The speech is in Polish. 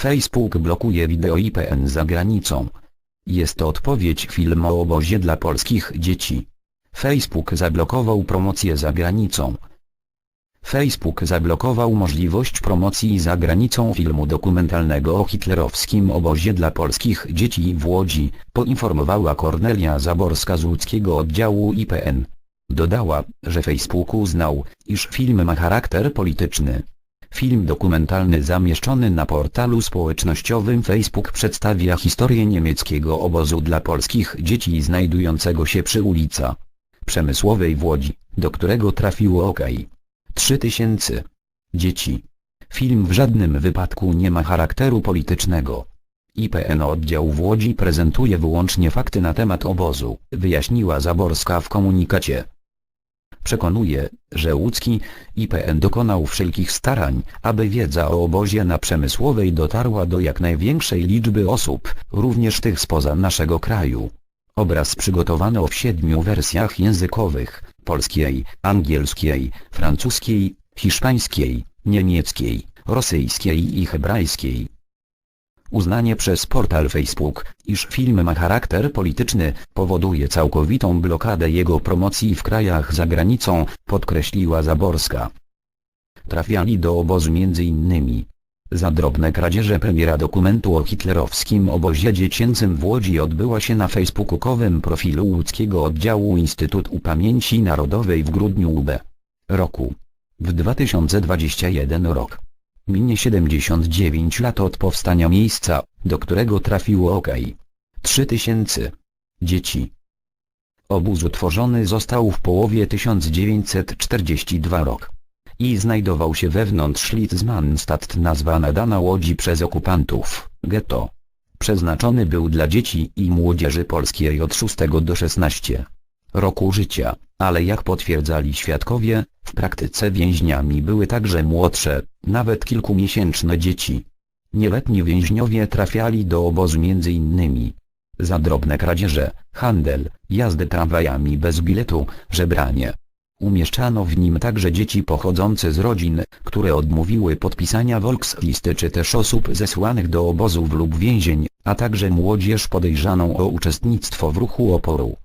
Facebook blokuje wideo IPN za granicą. Jest to odpowiedź film o obozie dla polskich dzieci. Facebook zablokował promocję za granicą. Facebook zablokował możliwość promocji za granicą filmu dokumentalnego o hitlerowskim obozie dla polskich dzieci w Łodzi, poinformowała Kornelia Zaborska z łódzkiego oddziału IPN. Dodała, że Facebook uznał, iż film ma charakter polityczny. Film dokumentalny zamieszczony na portalu społecznościowym Facebook przedstawia historię niemieckiego obozu dla polskich dzieci znajdującego się przy ulica Przemysłowej w Łodzi, do którego trafiło OK. 3000 dzieci. Film w żadnym wypadku nie ma charakteru politycznego. IPN oddział w Łodzi prezentuje wyłącznie fakty na temat obozu, wyjaśniła Zaborska w komunikacie. Przekonuje, że łódzki IPN dokonał wszelkich starań, aby wiedza o obozie na Przemysłowej dotarła do jak największej liczby osób, również tych spoza naszego kraju. Obraz przygotowano w siedmiu wersjach językowych, polskiej, angielskiej, francuskiej, hiszpańskiej, niemieckiej, rosyjskiej i hebrajskiej. Uznanie przez portal Facebook, iż film ma charakter polityczny, powoduje całkowitą blokadę jego promocji w krajach za granicą, podkreśliła Zaborska. Trafiali do obozu m.in. Za drobne kradzieże premiera dokumentu o hitlerowskim obozie dziecięcym w Łodzi odbyła się na facebookowym profilu łódzkiego oddziału Instytutu Pamięci Narodowej w grudniu UB. roku. W 2021 rok. Minie 79 lat od powstania miejsca, do którego trafiło OK. 3000 dzieci. Obóz utworzony został w połowie 1942 rok i znajdował się wewnątrz Litzmannstadt nazwa nadana Łodzi przez okupantów, getto. Przeznaczony był dla dzieci i młodzieży polskiej od 6 do 16 roku życia, ale jak potwierdzali świadkowie, w praktyce więźniami były także młodsze, nawet kilkumiesięczne dzieci. Nieletni więźniowie trafiali do obozu m.in. za drobne kradzieże, handel, jazdę tramwajami bez biletu, żebranie. Umieszczano w nim także dzieci pochodzące z rodzin, które odmówiły podpisania Volkslisty czy też osób zesłanych do obozów lub więzień, a także młodzież podejrzaną o uczestnictwo w ruchu oporu.